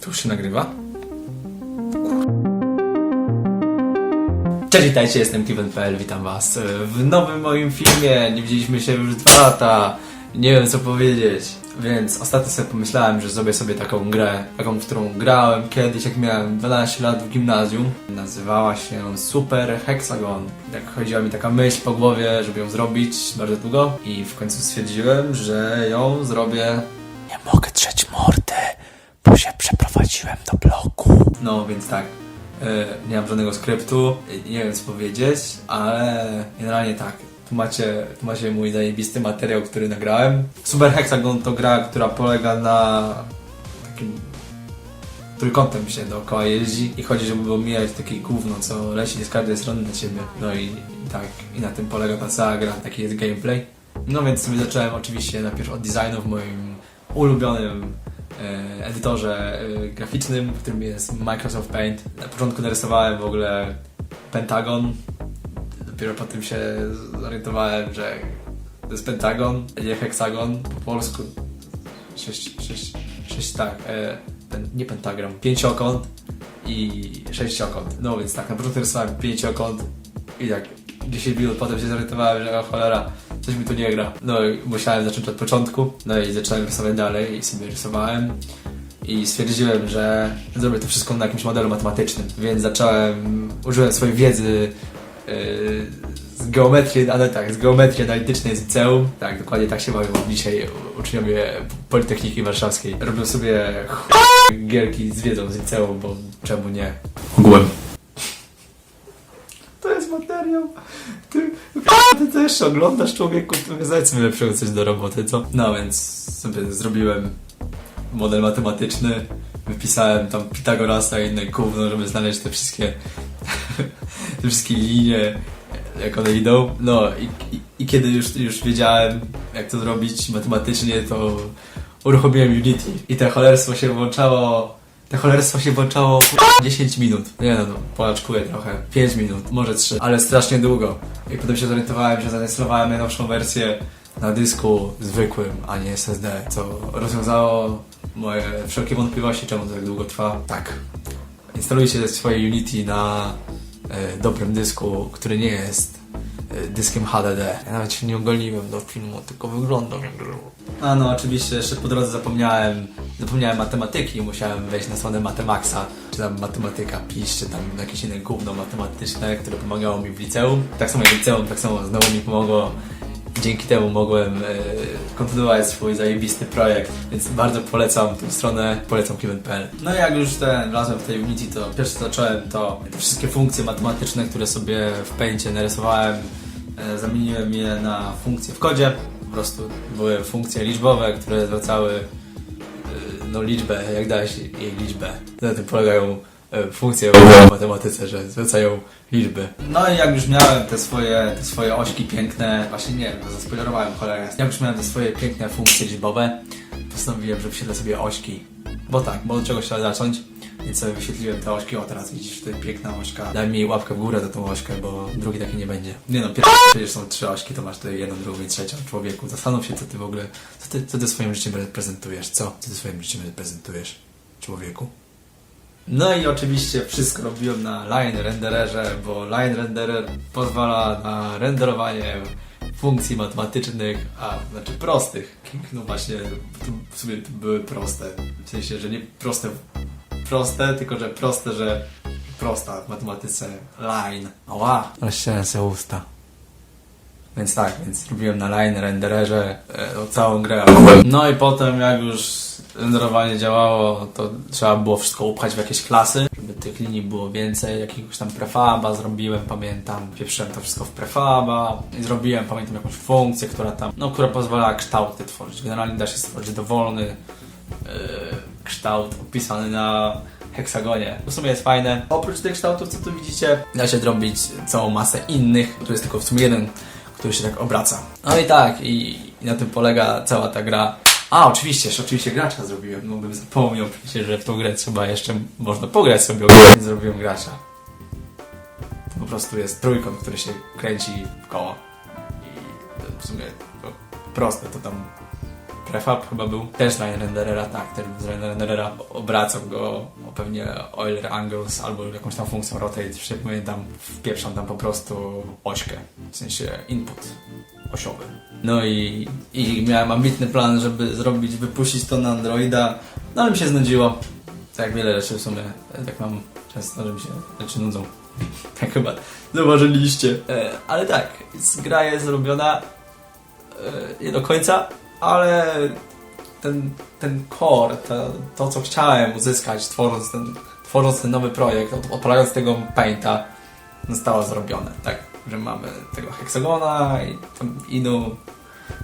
Tu już się nagrywa? Cześć, witajcie, jestem Kiven.pl, witam was e, w nowym moim filmie. Nie widzieliśmy się już dwa lata, nie wiem co powiedzieć. Więc ostatnio sobie pomyślałem, że zrobię sobie taką grę, taką, w którą grałem kiedyś, jak miałem 12 lat w gimnazjum. Nazywała się Super Hexagon. Jak chodziła mi taka myśl po głowie, żeby ją zrobić bardzo długo i w końcu stwierdziłem, że ją zrobię przeprowadziłem do bloku. No, więc tak. e, nie mam żadnego skryptu, nie wiem co powiedzieć, ale generalnie tak. Tu macie, tu macie mój zajebisty materiał, który nagrałem. Super Hexagon to gra, która polega na takim trójkątem się dookoła jeździ i chodzi, żeby omijać takie gówno, co leci z każdej strony na ciebie. No i, i tak, i na tym polega ta cała gra, taki jest gameplay. No więc sobie zacząłem oczywiście najpierw od designu w moim ulubionym edytorze e, graficznym, którym jest Microsoft Paint. Na początku narysowałem w ogóle Pentagon. Dopiero potem się zorientowałem, że to jest Pentagon, nie heksagon. Po polsku sześć, sześć, sześć tak, e, nie pentagram, pięciokąt i sześciokąt. No więc tak, na początku rysowałem pięciokąt i tak 10 minut potem się zorientowałem, że o cholera, coś mi tu nie gra. No i musiałem zacząć od początku, no i zacząłem rysować dalej i sobie rysowałem i stwierdziłem, że zrobię to wszystko na jakimś modelu matematycznym, więc zacząłem, użyłem swojej wiedzy yy, z geometrii, ale tak, z geometrii analitycznej z liceum. Tak, dokładnie tak się bawią dzisiaj uczniowie Politechniki Warszawskiej. Robią sobie ch... gierki z wiedzą z liceum, bo czemu nie? Ogółem. To jest materiał. Ty, ty też oglądasz człowieku, to znajdź sobie lepszego coś do roboty, co? No więc sobie zrobiłem model matematyczny, wypisałem tam Pitagorasa i inne gówno, żeby znaleźć te wszystkie te wszystkie linie, jak one idą. No i, i, i kiedy już, już wiedziałem, jak to zrobić matematycznie, to uruchomiłem Unity i te cholerstwo się włączało te cholerstwo się włączało 10 minut. Nie no, no, polaczkuję trochę. 5 minut, może 3, ale strasznie długo. I potem się zorientowałem, że zainstalowałem najnowszą wersję na dysku zwykłym, a nie SSD, co rozwiązało moje wszelkie wątpliwości, czemu to tak długo trwa. Tak. Instalujcie swoje Unity na e, dobrym dysku, który nie jest e, dyskiem HDD. Ja nawet się nie ogoliłem do filmu, tylko wyglądam jak A no, oczywiście jeszcze po drodze zapomniałem, zapomniałem matematyki, musiałem wejść na stronę Matemaxa, czy tam matematyka PiS, czy tam jakieś inne gówno matematyczne, które pomagało mi w liceum. Tak samo jak liceum, tak samo znowu mi pomogło dzięki temu mogłem e, kontynuować swój zajebisty projekt, więc bardzo polecam tę stronę, polecam Kiven.pl. No i jak już ten razem w tej Unity, to pierwsze co zacząłem to wszystkie funkcje matematyczne, które sobie w Paincie narysowałem, e, zamieniłem je na funkcje w kodzie. Po prostu były funkcje liczbowe, które zwracały e, no liczbę, jak dałeś jej liczbę. Na tym polegają e, funkcje w matematyce, że zwracają liczby. No i jak już miałem te swoje, te swoje ośki piękne, właśnie nie, zaspoilerowałem cholerę. Jak już miałem te swoje piękne funkcje liczbowe, postanowiłem, że wyświetlę sobie ośki. Bo tak, bo od czegoś trzeba zacząć. Więc sobie wyświetliłem te ośki, o teraz widzisz, to piękna ośka. Daj mi łapkę w górę za tą ośkę, bo drugi taki nie będzie. Nie no, pierwszy przecież są trzy ośki, to masz tutaj jedną, drugą i trzecią. Człowieku, zastanów się, co ty w ogóle, co ty, co ty swoim życiem reprezentujesz, co? Co ty swoim życiem reprezentujesz, człowieku? No i oczywiście wszystko robiłem na Line Rendererze, bo Line Renderer pozwala na renderowanie funkcji matematycznych, a znaczy prostych. No właśnie, w sumie były proste. W sensie, że nie proste, proste, tylko że proste, że prosta w matematyce line. Ała! Rozciąłem sobie usta. Więc tak, więc robiłem na line rendererze e, całą grę. No i potem jak już renderowanie działało, to trzeba było wszystko upchać w jakieś klasy, żeby tych linii było więcej, jakiegoś tam prefaba zrobiłem, pamiętam, pieprzyłem to wszystko w prefaba i zrobiłem, pamiętam, jakąś funkcję, która tam, no, która pozwalała kształty tworzyć. Generalnie da się stworzyć dowolny kształt opisany na heksagonie. W sumie jest fajne. Oprócz tych kształtów, co tu widzicie, da się zrobić całą masę innych. Tu jest tylko w sumie jeden, który się tak obraca. No i tak, i, na tym polega cała ta gra. A, oczywiście, jeszcze oczywiście gracza zrobiłem, no bym zapomniał przecież, że w tą grę trzeba jeszcze, można pograć sobie, więc zrobiłem gracza. Po prostu jest trójkąt, który się kręci w koło. I w sumie to proste, to tam Prefab chyba był, też Line Renderera, tak, też z Renderera. Obracał go o pewnie Euler Angles albo jakąś tam funkcją Rotate, już nie pamiętam, wpieprzam tam po prostu ośkę, w sensie input osiowy. No i, i miałem ambitny plan, żeby zrobić, wypuścić to na Androida, no ale mi się znudziło. Tak wiele rzeczy w sumie, tak mam często, że mi się rzeczy nudzą. Tak chyba zauważyliście. E, ale tak, gra jest zrobiona e, nie do końca, ale ten, ten core, to, to co chciałem uzyskać tworząc ten, tworząc ten nowy projekt, od- odpalając tego Painta, zostało zrobione, tak, że mamy tego heksagona i tam inu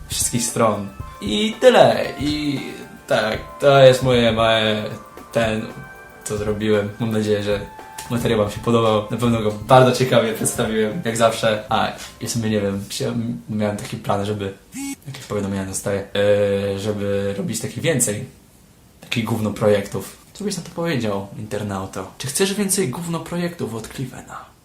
wszystkich stron. I tyle. I tak, to jest moje małe ten, co zrobiłem. Mam nadzieję, że materiał Wam się podobał. Na pewno go bardzo ciekawie przedstawiłem, jak zawsze. A, i nie wiem, miałem taki plan, żeby jakieś powiadomienia dostaję, yy, żeby robić takich więcej takich gówno projektów. Co byś na to powiedział, internauto? Czy chcesz więcej gówno projektów od Clivena?